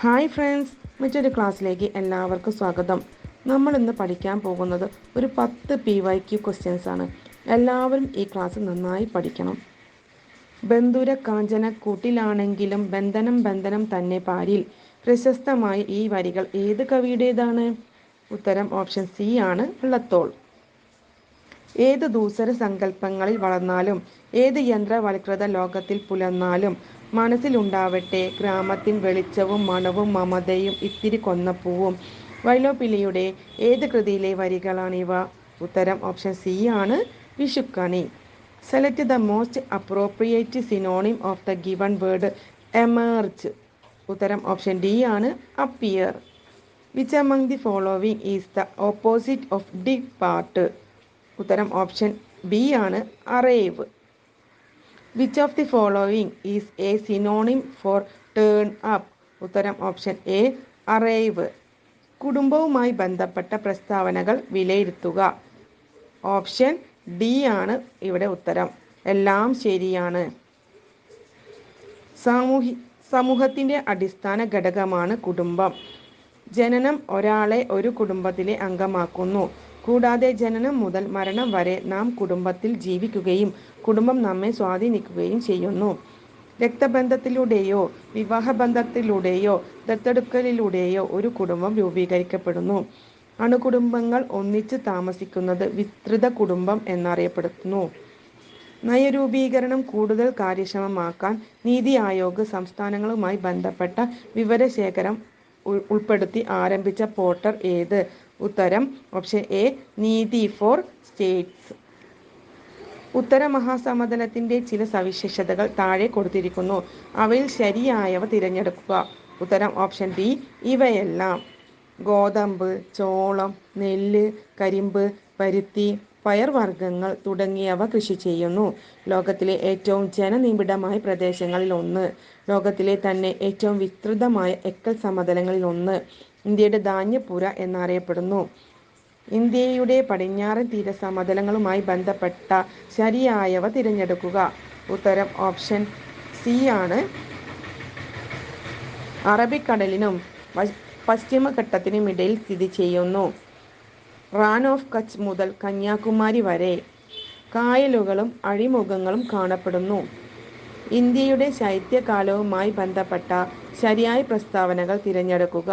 Hi friends മറ്റൊരു ക്ലാസ്സിലേക്ക് എല്ലാവർക്കും സ്വാഗതം. നമ്മൾ ഇന്ന് പഠിക്കാൻ പോകുന്നത് ഒരു പത്ത് പി വൈ ക്യു ക്വസ്റ്റ്യൻസ് ആണ്. എല്ലാവരും ഈ ക്ലാസ് നന്നായി പഠിക്കണം. ബന്ധുര കാഞ്ചന കൂട്ടിലാണെങ്കിലും ബന്ധനം ബന്ധനം തന്നെ പാരിൽ. പ്രശസ്തമായ ഈ വരികൾ ഏത് കവിയുടേതാണ്? ഉത്തരം ഓപ്ഷൻ സി ആണ് വള്ളത്തോൾ. ഏത് ദൂസര സങ്കല്പങ്ങളിൽ വളർന്നാലും ഏത് യന്ത്രവൽകൃത ലോകത്തിൽ പുലർന്നാലും മനസ്സിലുണ്ടാവട്ടെ ഗ്രാമത്തിൻ വെളിച്ചവും മണവും മമതയും ഇത്തിരി കൊന്നപ്പൂവും വൈലോപ്പിള്ളിയുടെ ഏത് കൃതിയിലെ വരികളാണിവ? ഉത്തരം ഓപ്ഷൻ സി ആണ് വിഷുക്കണി. Select the most appropriate synonym of the given word emerge. ഉത്തരം ഓപ്ഷൻ ഡി ആണ് appear. Which among the following is the opposite of depart. ഉത്തരം ഓപ്ഷൻ ബി ആണ് arrive. Which of the following is a synonym for turn up ഉത്തരം option A arrive. കുടുംബവുമായി ബന്ധപ്പെട്ട പ്രസ്താവനകൾ വിലയിരുത്തുക. Option D ആണ് ഇവിടെ ഉത്തരം. എല്ലാം ശരിയാണ്. സാമൂഹി സമൂഹത്തിന്റെ അടിസ്ഥാന ഘടകമാണ് കുടുംബം. ജനനം ഒരാളെ ഒരു കുടുംബത്തിലെ അംഗമാക്കുന്നു. കൂടാതെ ജനനം മുതൽ മരണം വരെ നാം കുടുംബത്തിൽ ജീവിക്കുകയും കുടുംബം നമ്മെ സ്വാധീനിക്കുകയും ചെയ്യുന്നു. രക്തബന്ധത്തിലൂടെയോ വിവാഹബന്ധത്തിലൂടെയോ ദത്തെടുക്കലിലൂടെയോ ഒരു കുടുംബം രൂപീകരിക്കപ്പെടുന്നു. അണുകുടുംബങ്ങൾ ഒന്നിച്ച് താമസിക്കുന്നത് വിസ്തൃത കുടുംബം എന്നറിയപ്പെടുന്നു. നയരൂപീകരണം കൂടുതൽ കാര്യക്ഷമമാക്കാൻ നീതി ആയോഗ് സംസ്ഥാനങ്ങളുമായി ബന്ധപ്പെട്ട വിവരശേഖരം ഉൾപ്പെടുത്തി ആരംഭിച്ച പോർട്ടർ ഏത്? ഉത്തരം option A NITI for states ഉത്തര മഹാസമതലത്തിന്റെ ചില സവിശേഷതകൾ താഴെ കൊടുത്തിരിക്കുന്നു. അവയിൽ ശരിയായവ തിരഞ്ഞെടുക്കുക. ഉത്തരം ഓപ്ഷൻ ഡി ഇവയെല്ലാം ഗോതമ്പ് ചോളം നെല്ല് കരിമ്പ് പരുത്തി പയർവർഗങ്ങൾ തുടങ്ങിയവ കൃഷി ചെയ്യുന്നു. ലോകത്തിലെ ഏറ്റവും ജനനിബിഡമായ പ്രദേശങ്ങളിൽ ഒന്ന്. ലോകത്തിലെ തന്നെ ഏറ്റവും വിസ്തൃതമായ എക്കൽ സമതലങ്ങളിൽ ഒന്ന്. ഇന്ത്യയുടെ ധാന്യപ്പുര എന്നറിയപ്പെടുന്നു. ഇന്ത്യയുടെ പടിഞ്ഞാറൻ തീര സമതലങ്ങളുമായി ബന്ധപ്പെട്ട ശരിയായവ തിരഞ്ഞെടുക്കുക. ഉത്തരം ഓപ്ഷൻ സി ആണ്. അറബിക്കടലിനും പശ്ചിമഘട്ടത്തിനും ഇടയിൽ സ്ഥിതി ചെയ്യുന്നു. റാൻ ഓഫ് കച്ച് മുതൽ കന്യാകുമാരി വരെ കായലുകളും അഴിമുഖങ്ങളും കാണപ്പെടുന്നു. ഇന്ത്യയുടെ ശൈത്യകാലവുമായി ബന്ധപ്പെട്ട ശരിയായ പ്രസ്താവനകൾ തിരഞ്ഞെടുക്കുക.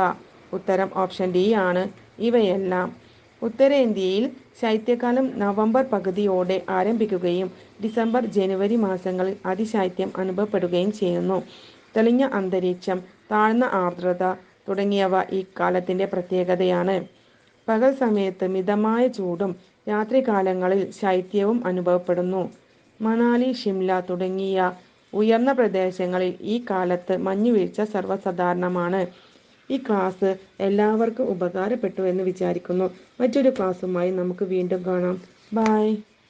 ഉത്തരം ഓപ്ഷൻ ഡി ആണ്. ഇവയെല്ലാം ഉത്തരേന്ത്യയിൽ ശൈത്യകാലം നവംബർ പകുതിയോടെ ആരംഭിക്കുകയും ഡിസംബർ ജനുവരി മാസങ്ങളിൽ അതിശൈത്യം അനുഭവപ്പെടുകയും ചെയ്യുന്നു. തെളിഞ്ഞ അന്തരീക്ഷം താഴ്ന്ന ആർദ്രത തുടങ്ങിയവ ഈ കാലത്തിന്റെ പ്രത്യേകതയാണ്. പകൽ സമയത്ത് മിതമായ ചൂടും രാത്രികാലങ്ങളിൽ ശൈത്യവും അനുഭവപ്പെടുന്നു. മണാലി ഷിംല തുടങ്ങിയ ഉയർന്ന പ്രദേശങ്ങളിൽ ഈ കാലത്ത് മഞ്ഞുവീഴ്ച സർവസാധാരണമാണ്. ഈ ക്ലാസ് എല്ലാവർക്കും ഉപകാരപ്പെട്ടു എന്ന് വിചാരിക്കുന്നു. മറ്റൊരു ക്ലാസ്സുമായി നമുക്ക് വീണ്ടും കാണാം. ബായ്